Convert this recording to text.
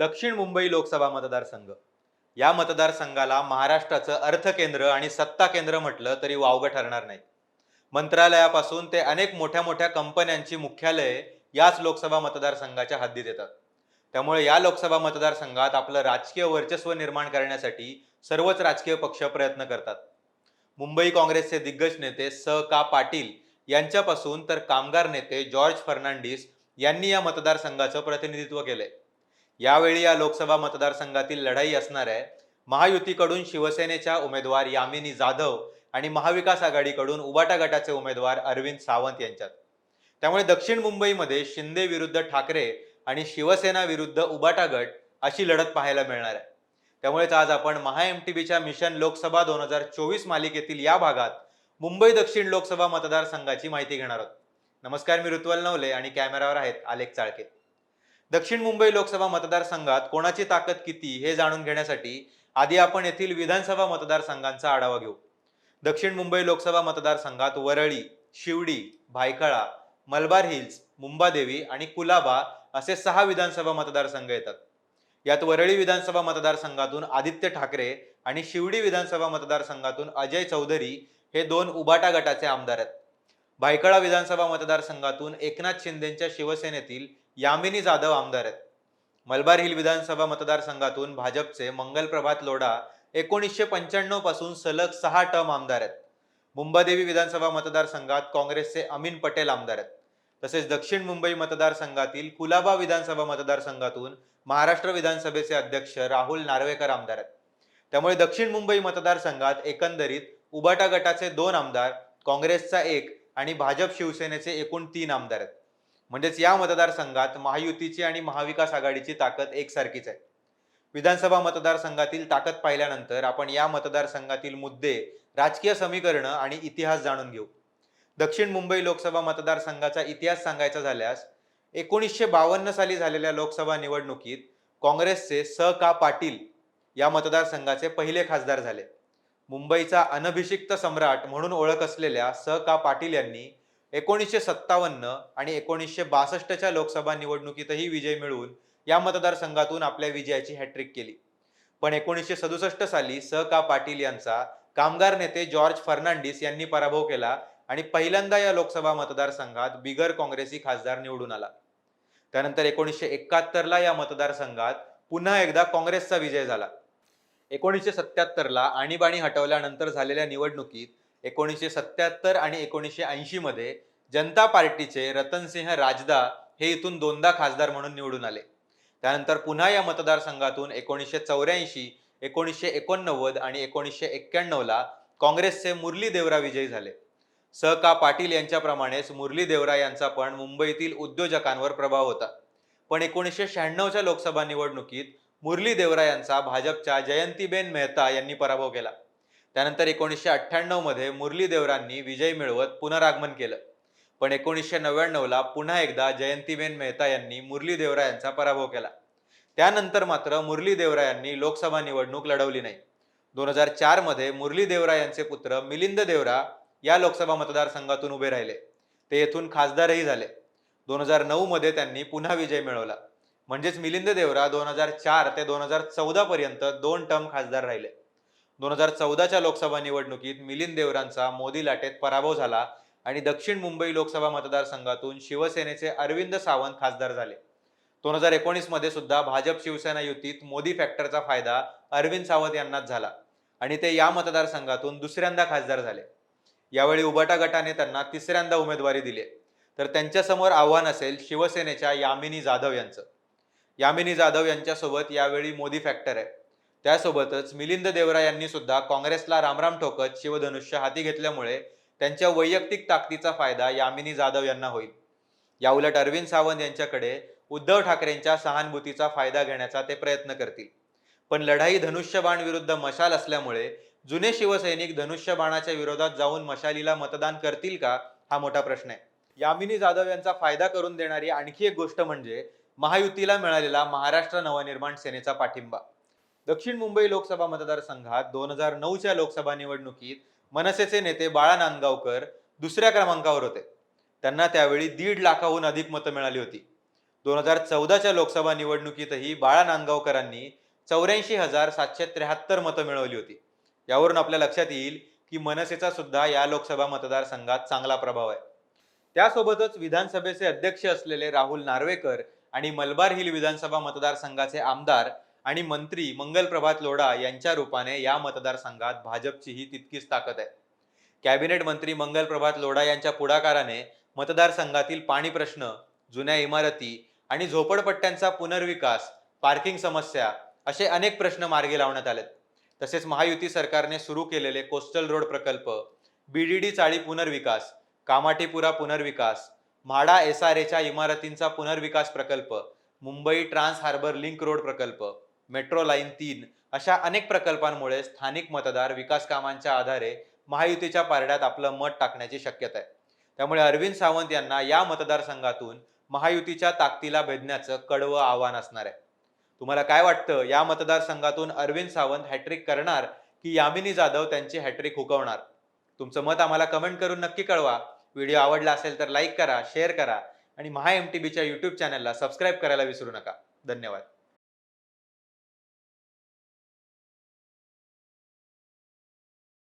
दक्षिण मुंबई लोकसभा मतदारसंघ. या मतदारसंघाला महाराष्ट्राचं अर्थकेंद्र आणि सत्ता केंद्र म्हटलं तरी वावगं ठरणार नाही. मंत्रालयापासून ते अनेक मोठ्या मोठ्या कंपन्यांची मुख्यालये याच लोकसभा मतदारसंघाच्या हद्दीत येतात. त्यामुळे या लोकसभा मतदारसंघात आपलं राजकीय वर्चस्व निर्माण करण्यासाठी सर्वच राजकीय पक्ष प्रयत्न करतात. मुंबई काँग्रेसचे दिग्गज नेते स. का. पाटील यांच्यापासून तर कामगार नेते जॉर्ज फर्नांडिस यांनी या मतदारसंघाचं प्रतिनिधित्व केलंय. यावेळी या लोकसभा मतदारसंघातील लढाई असणार आहे. महायुतीकडून शिवसेनेच्या उमेदवार यामिनी जाधव आणि महाविकास आघाडीकडून उबाटा गटाचे उमेदवार अरविंद सावंत यांच्यात. त्यामुळे दक्षिण मुंबईमध्ये शिंदे विरुद्ध ठाकरे आणि शिवसेना विरुद्ध उबाटा गट अशी लढत पाहायला मिळणार आहे. त्यामुळेच आज आपण महा एम टी बीच्या मिशन लोकसभा दोन हजार चोवीस मालिकेतील या भागात मुंबई दक्षिण लोकसभा मतदारसंघाची माहिती घेणार आहोत. नमस्कार मी ऋत्वल नवले आणि कॅमेरावर आहेत आलेख चाळके. दक्षिण मुंबई लोकसभा मतदारसंघात कोणाची ताकद किती हे जाणून घेण्यासाठी आधी आपण येथील विधानसभा मतदारसंघांचा आढावा घेऊ. दक्षिण मुंबई लोकसभा मतदारसंघात वरळी शिवडी भायखळा मलबार हिल्स मुंबादेवी आणि कुलाबा असे सहा विधानसभा मतदारसंघ येतात. यात वरळी विधानसभा मतदारसंघातून आदित्य ठाकरे आणि शिवडी विधानसभा मतदारसंघातून अजय चौधरी हे दोन उबाटा गटाचे आमदार आहेत. भायखळा विधानसभा मतदारसंघातून एकनाथ शिंदेच्या शिवसेनेतील यामिनी जाधव आमदार आहेत. मलबार हिल विधानसभा मतदारसंघातून भाजपचे मंगल प्रभात लोढा एकोणीसशे पंच्याण्णवपासून सलग सहा टर्म आमदार आहेत. मुंबादेवी विधानसभा मतदारसंघात काँग्रेसचे अमीन पटेल आमदार आहेत. तसेच दक्षिण मुंबई मतदारसंघातील कुलाबा विधानसभा मतदारसंघातून महाराष्ट्र विधानसभेचे अध्यक्ष राहुल नार्वेकर आमदार आहेत. त्यामुळे दक्षिण मुंबई मतदारसंघात एकंदरीत उबाटा गटाचे दोन आमदार काँग्रेसचा एक आणि भाजप शिवसेनेचे एकूण तीन आमदार आहेत. म्हणजेच या मतदारसंघात महायुतीची आणि महाविकास आघाडीची ताकद एकसारखीच आहे. विधानसभा मतदारसंघातील ताकद पाहिल्यानंतर आपण या मतदारसंघातील मुद्दे राजकीय समीकरणं आणि इतिहास जाणून घेऊ. दक्षिण मुंबई लोकसभा मतदारसंघाचा इतिहास सांगायचा झाल्यास एकोणीसशे बावन्न साली झालेल्या लोकसभा निवडणुकीत काँग्रेसचे स का पाटील या मतदारसंघाचे पहिले खासदार झाले. मुंबईचा अनभिषिक्त सम्राट म्हणून ओळख असलेल्या स का पाटील यांनी एकोणीसशे सत्तावन्न आणि एकोणीसशे बासष्टच्या लोकसभा निवडणुकीतही विजय मिळवून या मतदारसंघातून आपल्या विजयाची हॅट्रिक केली. पण एकोणीसशे सदुसष्ट साली स. का. पाटील यांचा कामगार नेते जॉर्ज फर्नांडिस यांनी पराभव केला आणि पहिल्यांदा या लोकसभा मतदारसंघात बिगर काँग्रेसी खासदार निवडून आला. त्यानंतर एकोणीसशे एकाहत्तरला या मतदारसंघात पुन्हा एकदा काँग्रेसचा विजय झाला. एकोणीसशे सत्याहत्तरला आणीबाणी हटवल्यानंतर झालेल्या निवडणुकीत एकोणीसशे सत्याहत्तर आणि एकोणीसशे ऐंशीमध्ये जनता पार्टीचे रतनसिंह राजदा हे इथून दोनदा खासदार म्हणून निवडून आले. त्यानंतर पुन्हा या मतदारसंघातून एकोणीसशे चौऱ्याऐंशी एकोणीसशे एकोणनव्वद आणि एकोणीसशे एक्क्याण्णवला काँग्रेसचे मुरली देवरा विजयी झाले. स. का. पाटील यांच्याप्रमाणेच मुरली देवरा यांचा पण मुंबईतील उद्योजकांवर प्रभाव होता. पण एकोणीसशे शहाण्णवच्या लोकसभा निवडणुकीत मुरली देवरा यांचा भाजपच्या जयंतीबेन मेहता यांनी पराभव केला. त्यानंतर एकोणीसशे अठ्ठ्याण्णवमध्ये मुरली देवरांनी विजय मिळवत पुनरागमन केलं. पण एकोणीसशे नव्याण्णवला पुन्हा एकदा जयंतीबेन मेहता यांनी मुरली देवरा यांचा पराभव केला. त्यानंतर मात्र मुरली देवरा यांनी लोकसभा निवडणूक लढवली नाही. दोन हजार चारमध्ये मुरली देवरा यांचे पुत्र मिलिंद देवरा या लोकसभा मतदारसंघातून उभे राहिले. ते येथून खासदारही झाले. दोन हजार नऊ मध्ये त्यांनी पुन्हा विजय मिळवला. म्हणजेच मिलिंद देवरा दोन हजार चार ते दोन हजार चौदा पर्यंत दोन टर्म खासदार राहिले. दोन हजार चौदाच्या लोकसभा निवडणुकीत मिलिंद देवरांचा मोदी लाटेत पराभव झाला आणि दक्षिण मुंबई लोकसभा मतदारसंघातून शिवसेनेचे अरविंद सावंत खासदार झाले. दोन हजार एकोणीसमध्ये सुद्धा भाजप शिवसेना युतीत मोदी फॅक्टरचा फायदा अरविंद सावंत यांनाच झाला आणि ते या मतदारसंघातून दुसऱ्यांदा खासदार झाले. यावेळी उबाटा गटाने त्यांना तिसऱ्यांदा उमेदवारी दिली. तर त्यांच्यासमोर आव्हान असेल शिवसेनेच्या यामिनी जाधव यांचं. यामिनी जाधव यांच्यासोबत यावेळी मोदी फॅक्टर आहे. त्यासोबतच मिलिंद देवरा यांनी सुद्धा काँग्रेसला रामराम ठोकत शिवधनुष्य हाती घेतल्यामुळे त्यांच्या वैयक्तिक ताकदीचा फायदा यामिनी जाधव यांना होईल. याउलट अरविंद सावंत यांच्याकडे उद्धव ठाकरेंच्या सहानुभूतीचा फायदा घेण्याचा ते प्रयत्न करतील. पण लढाई धनुष्यबाण विरुद्ध मशाल असल्यामुळे जुने शिवसैनिक धनुष्यबाणाच्या विरोधात जाऊन मशालीला मतदान करतील का हा मोठा प्रश्न आहे. यामिनी जाधव यांचा फायदा करून देणारी आणखी एक गोष्ट म्हणजे महायुतीला मिळालेला महाराष्ट्र नवनिर्माण सेनेचा पाठिंबा. दक्षिण मुंबई लोकसभा मतदारसंघात दोन हजार नऊच्या लोकसभा निवडणुकीत मनसेचे नेते बाळा नांदगावकर दुसऱ्या क्रमांकावर होते. त्यांना त्यावेळी दीड लाखाहून अधिक मतं मिळाली होती. दोन हजार चौदाच्या लोकसभा निवडणुकीतही बाळा नांदगावकरांनी चौऱ्याऐंशी हजार सातशे त्र्याहत्तर मतं मिळवली होती. यावरून आपल्या लक्षात येईल की मनसेचा सुद्धा या लोकसभा मतदारसंघात चांगला प्रभाव आहे. त्यासोबतच विधानसभेचे अध्यक्ष असलेले राहुल नार्वेकर आणि मलबार हिल विधानसभा मतदारसंघाचे आमदार आणि मंत्री मंगल प्रभात लोढा यांच्या रूपाने या मतदारसंघात भाजपचीही तितकीच ताकद आहे. कॅबिनेट मंत्री मंगल प्रभात लोढा यांच्या पुढाकाराने मतदारसंघातील पाणी प्रश्न जुन्या इमारती आणि झोपडपट्ट्यांचा पुनर्विकास पार्किंग समस्या असे अनेक प्रश्न मार्गी लावण्यात आलेत. तसेच महायुती सरकारने सुरू केलेले कोस्टल रोड प्रकल्प बीडीडी चाळी पुनर्विकास कामाठीपुरा पुनर्विकास म्हाडा एस आर एच्या इमारतींचा पुनर्विकास प्रकल्प Mumbai trans harbour link road प्रकल्प मेट्रो लाईन तीन अशा अनेक प्रकल्पांमुळे स्थानिक मतदार विकास कामांच्या आधारे महायुतीच्या पारड्यात आपलं मत टाकण्याची शक्यता आहे. त्यामुळे अरविंद सावंत यांना या मतदारसंघातून महायुतीच्या ताकदीला भेदण्याचं कडवं आव्हान असणार आहे. तुम्हाला काय वाटतं? या मतदारसंघातून अरविंद सावंत हॅट्रिक करणार की यामिनी जाधव त्यांची हॅट्रिक हुकवणार? तुमचं मत आम्हाला कमेंट करून नक्की कळवा. व्हिडिओ आवडला असेल तर लाईक करा शेअर करा आणि महा एम टी बीच्या यूट्यूब चॅनलला सबस्क्राईब करायला विसरू नका. धन्यवाद.